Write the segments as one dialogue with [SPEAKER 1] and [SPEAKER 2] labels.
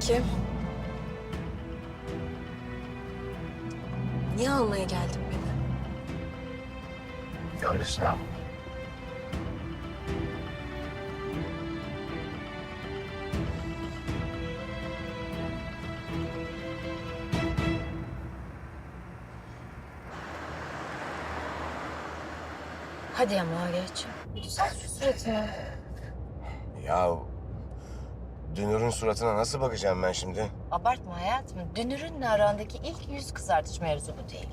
[SPEAKER 1] Peki. Niye almaya geldin beni?
[SPEAKER 2] Öylesine.
[SPEAKER 1] Hadi ama geç. Düzelt şu suratını.
[SPEAKER 2] Ya Dünür'ün suratına nasıl bakacağım ben şimdi?
[SPEAKER 3] Abartma hayatım. Dünür'ün arandaki ilk yüz kızartış mevzu bu değil.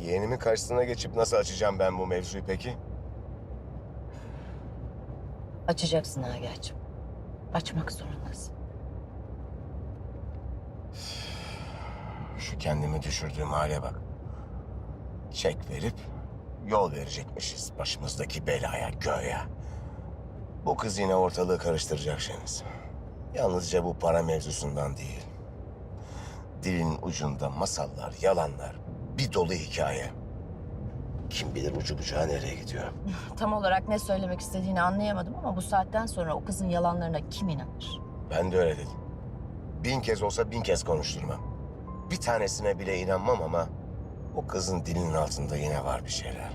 [SPEAKER 2] Yeğenimin karşısına geçip nasıl açacağım ben bu mevzuyu peki?
[SPEAKER 3] Açacaksın Agah'cığım. Açmak zorundasın.
[SPEAKER 2] Şu kendimi düşürdüğüm hale bak. Çek verip yol verecekmişiz başımızdaki belaya, göğe. Bu kız yine ortalığı karıştıracak Şeniz. Yalnızca bu para mevzusundan değil. Dilin ucunda masallar, yalanlar, bir dolu hikaye. Kim bilir ucu bucağı nereye gidiyor?
[SPEAKER 3] Tam olarak ne söylemek istediğini anlayamadım ama bu saatten sonra o kızın yalanlarına kim inanır?
[SPEAKER 2] Ben de öyle dedim. Bin kez olsa bin kez konuşturmam. Bir tanesine bile inanmam ama o kızın dilinin altında yine var bir şeyler.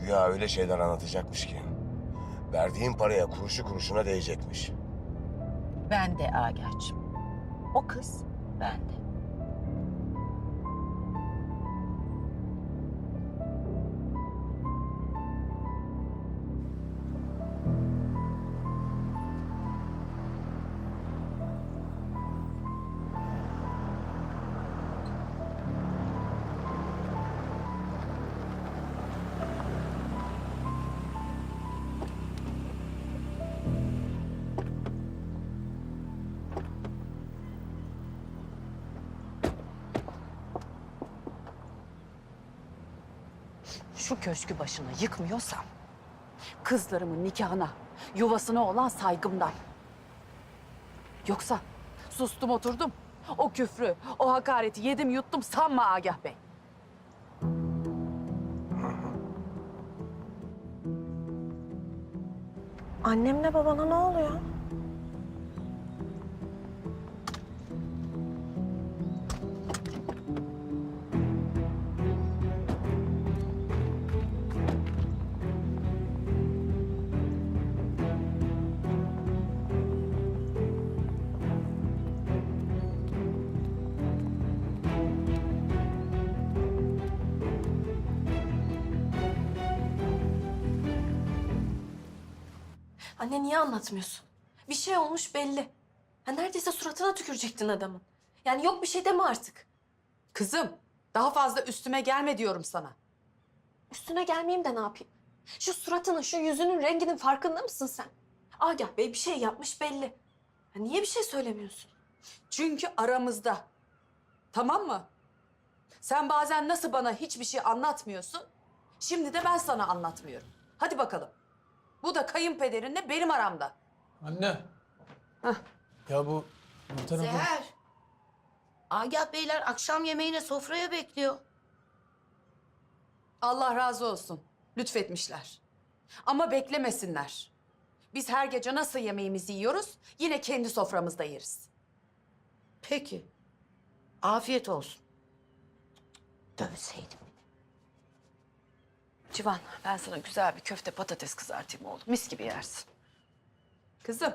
[SPEAKER 2] Güya öyle şeyler anlatacakmış ki. Verdiğim paraya kuruşu kuruşuna değecekmiş.
[SPEAKER 3] Ben de Agah'cığım. O kız ben
[SPEAKER 4] şu köşkü başına yıkmıyorsam kızlarımın nikahına, yuvasına olan saygımdan. Yoksa sustum oturdum. O küfrü, o hakareti yedim yuttum sanma Agah Bey.
[SPEAKER 1] Annemle babana ne oluyor? Anne niye anlatmıyorsun? Bir şey olmuş belli. Ya neredeyse suratına tükürecektin adamın. Yani yok bir şey deme artık.
[SPEAKER 4] Kızım, daha fazla üstüme gelme diyorum sana.
[SPEAKER 1] Üstüne gelmeyeyim de ne yapayım? Şu suratının, şu yüzünün renginin farkında mısın sen? Agah Bey bir şey yapmış belli. Ya niye bir şey söylemiyorsun?
[SPEAKER 4] Çünkü aramızda. Tamam mı? Sen bazen nasıl bana hiçbir şey anlatmıyorsun, şimdi de ben sana anlatmıyorum. Hadi bakalım. Bu da kayınpederinle benim aramda.
[SPEAKER 5] Anne.
[SPEAKER 4] Hah.
[SPEAKER 5] Ya bu Nurten abla...
[SPEAKER 6] Seher. Agah Beyler akşam yemeğine sofraya bekliyor.
[SPEAKER 4] Allah razı olsun. Lütfetmişler. Ama beklemesinler. Biz her gece nasıl yemeğimizi yiyoruz, yine kendi soframızda yeriz.
[SPEAKER 6] Peki. Afiyet olsun. Dövseydim.
[SPEAKER 4] Civan, ben sana güzel bir köfte patates kızartayım oğlum. Mis gibi yersin. Kızım,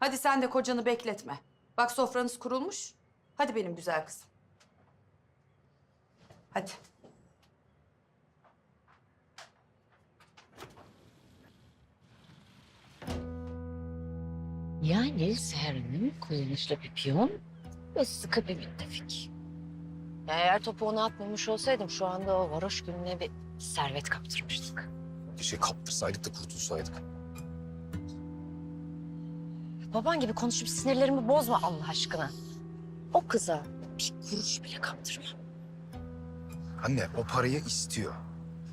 [SPEAKER 4] hadi sen de kocanı bekletme. Bak sofranız kurulmuş. Hadi benim güzel kızım. Hadi.
[SPEAKER 3] Yani Seher Hanım kullanışlı bir piyon ve sıkı bir müttefik. Ya eğer topu ona atmamış olsaydım şu anda o varoş gününe bir servet kaptırmıştık.
[SPEAKER 7] Bir şey kaptırsaydık da kurtulsaydık.
[SPEAKER 3] Baban gibi konuşup sinirlerimi bozma Allah aşkına. O kıza bir kuruş bile kaptırma.
[SPEAKER 7] Anne o parayı istiyor.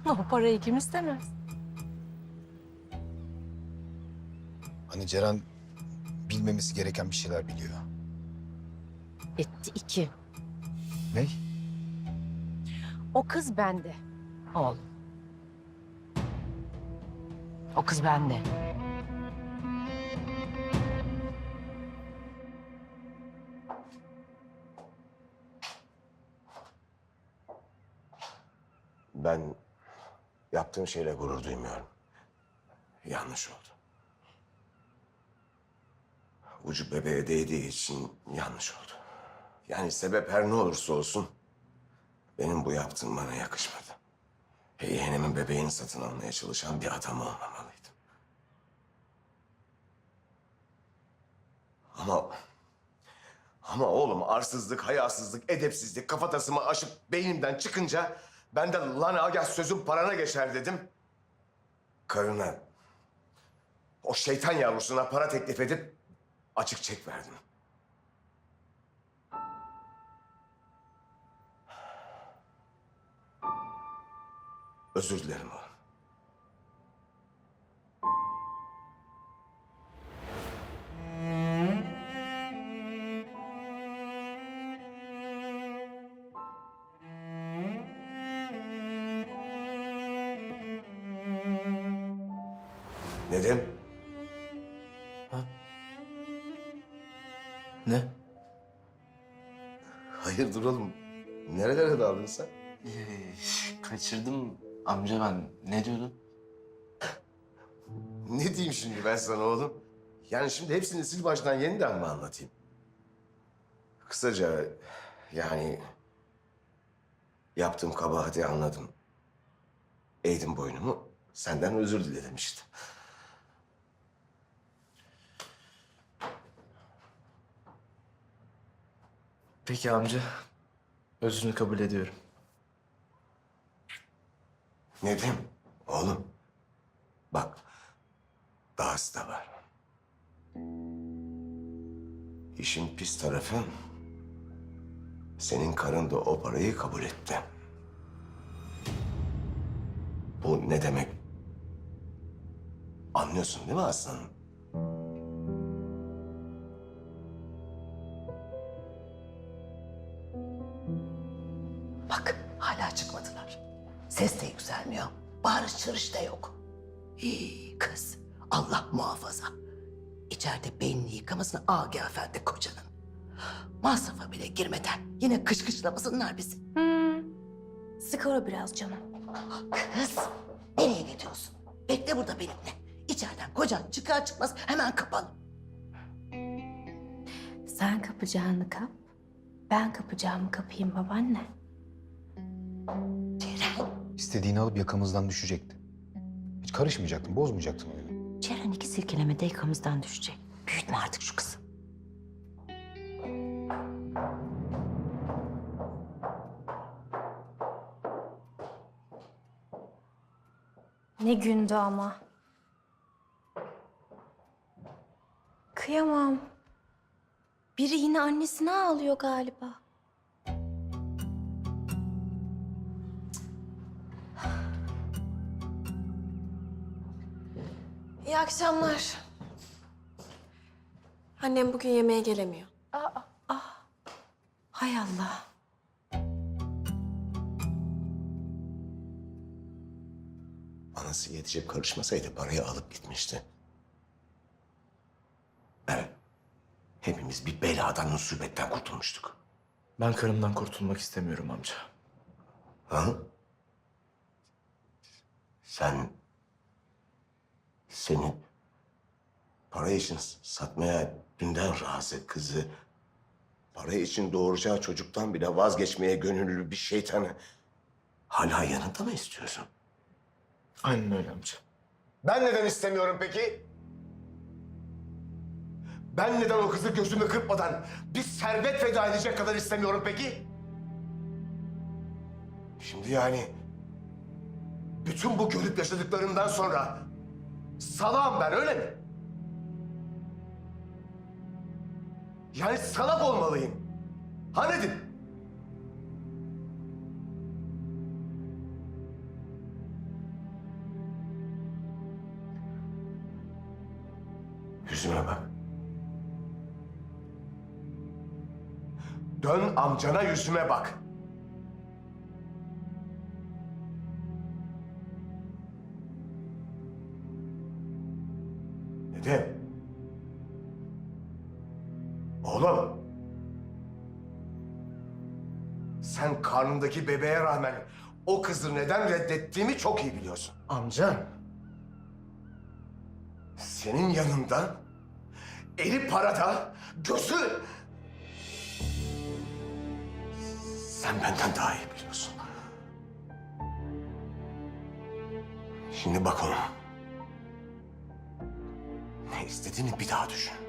[SPEAKER 4] O parayı kim istemez?
[SPEAKER 7] Hani Ceren bilmemesi gereken bir şeyler biliyor.
[SPEAKER 3] Etti iki.
[SPEAKER 7] Ne?
[SPEAKER 3] O kız bende. Oğlum. O kız bende.
[SPEAKER 2] Ben yaptığım şeyle gurur duymuyorum. Yanlış oldu. Ucu bebeğe değdiği için yanlış oldu. Yani sebep her ne olursa olsun benim bu yaptığım bana yakışmadı. Yeğenimin bebeğini satın almaya çalışan bir adam olmamalıydım. Ama ama oğlum arsızlık, hayasızlık, edepsizlik kafatasımı aşıp beynimden çıkınca ben de lan agah sözüm parana geçer dedim. Karına, o şeytan yavrusuna para teklif edip açık çek verdim. Özür dilerim oğlum. Nedim?
[SPEAKER 8] Ne?
[SPEAKER 2] Hayırdır oğlum? Nerelere daldın sen?
[SPEAKER 8] Ee, kaçırdım amca ben. Ne diyordun?
[SPEAKER 2] Ne diyeyim şimdi ben sana oğlum? Yani şimdi hepsini sil baştan yeniden mi anlatayım? Kısaca yani yaptığım kabahati anladım. Eğdim boynumu, senden özür diledim işte.
[SPEAKER 8] Peki amca. Özrünü kabul ediyorum.
[SPEAKER 2] Nedim, oğlum bak dahası da var. İşin pis tarafı senin karın da o parayı kabul etti. Bu ne demek? Anlıyorsun değil mi aslanım?
[SPEAKER 6] Hii, kız Allah muhafaza. İçeride beynini yıkamasına Agi Efendi kocanın. Masrafa bile girmeden yine kışkışlamasınlar bizi.
[SPEAKER 1] Sık ora biraz canım.
[SPEAKER 6] Kız nereye gidiyorsun? Bekle burada benimle. İçeriden kocan çıkar çıkmaz hemen kapalım.
[SPEAKER 9] Sen kapacağını kap, ben kapacağımı kapayım babaanne.
[SPEAKER 6] Ceren,
[SPEAKER 7] İstediğini alıp yakamızdan düşecekti. Karışmayacaktın, bozmayacaktın oyunu.
[SPEAKER 6] Ceren iki silkelemede yakamızdan düşecek. Büyütme artık şu kızı.
[SPEAKER 9] Ne gündü ama. Kıyamam. Biri yine annesine ağlıyor galiba.
[SPEAKER 1] İyi akşamlar. Annem bugün yemeğe gelemiyor.
[SPEAKER 9] Hay Allah.
[SPEAKER 2] Anası yetecek karışmasaydı parayı alıp gitmişti. Evet. Hepimiz bir beladan, musibetten kurtulmuştuk.
[SPEAKER 8] Ben karımdan kurtulmak istemiyorum amca.
[SPEAKER 2] Ha? Sen... Senin... Para için satmaya dünden razı kızı... Para için doğuracağı çocuktan bile vazgeçmeye gönüllü bir şeytanı... Hala yanında mı istiyorsun?
[SPEAKER 8] Aynen öyle amca.
[SPEAKER 2] Ben neden istemiyorum peki? Ben neden o kızı gözümü kırpmadan bir servet feda edecek kadar istemiyorum peki? Şimdi yani bütün bu görüp yaşadıklarımdan sonra salağım ben öyle mi? Yani salak olmalıyım. Ha Nedim? Yüzüme bak. Dön amcana yüzüme bak. Oğlum. Sen karnındaki bebeğe rağmen o kızı neden reddettiğimi çok iyi biliyorsun.
[SPEAKER 8] Amca.
[SPEAKER 2] Senin yanında eli parada, gözü... Sen benden daha iyi biliyorsun. Şimdi bak oğlum. Ne istediğini bir daha düşün.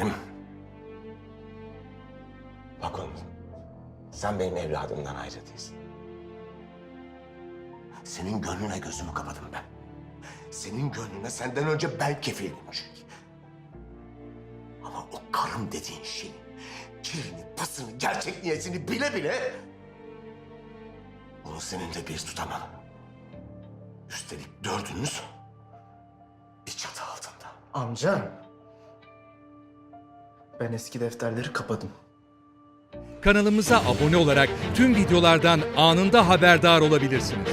[SPEAKER 2] Dedim. Bak oğlum. Sen benim evladımdan ayrı değilsin. Senin gönlüne gözümü kapadım ben. Senin gönlüne senden önce ben kefildim Çelik. Ama o karım dediğin şeyin kirini, pasını, gerçek niyetini bile bile... ...onu seninle bir tutamam. Üstelik dördünüz bir çatı altında.
[SPEAKER 8] Amca. Ben eski defterleri kapadım.
[SPEAKER 10] Kanalımıza abone olarak tüm videolardan anında haberdar olabilirsiniz.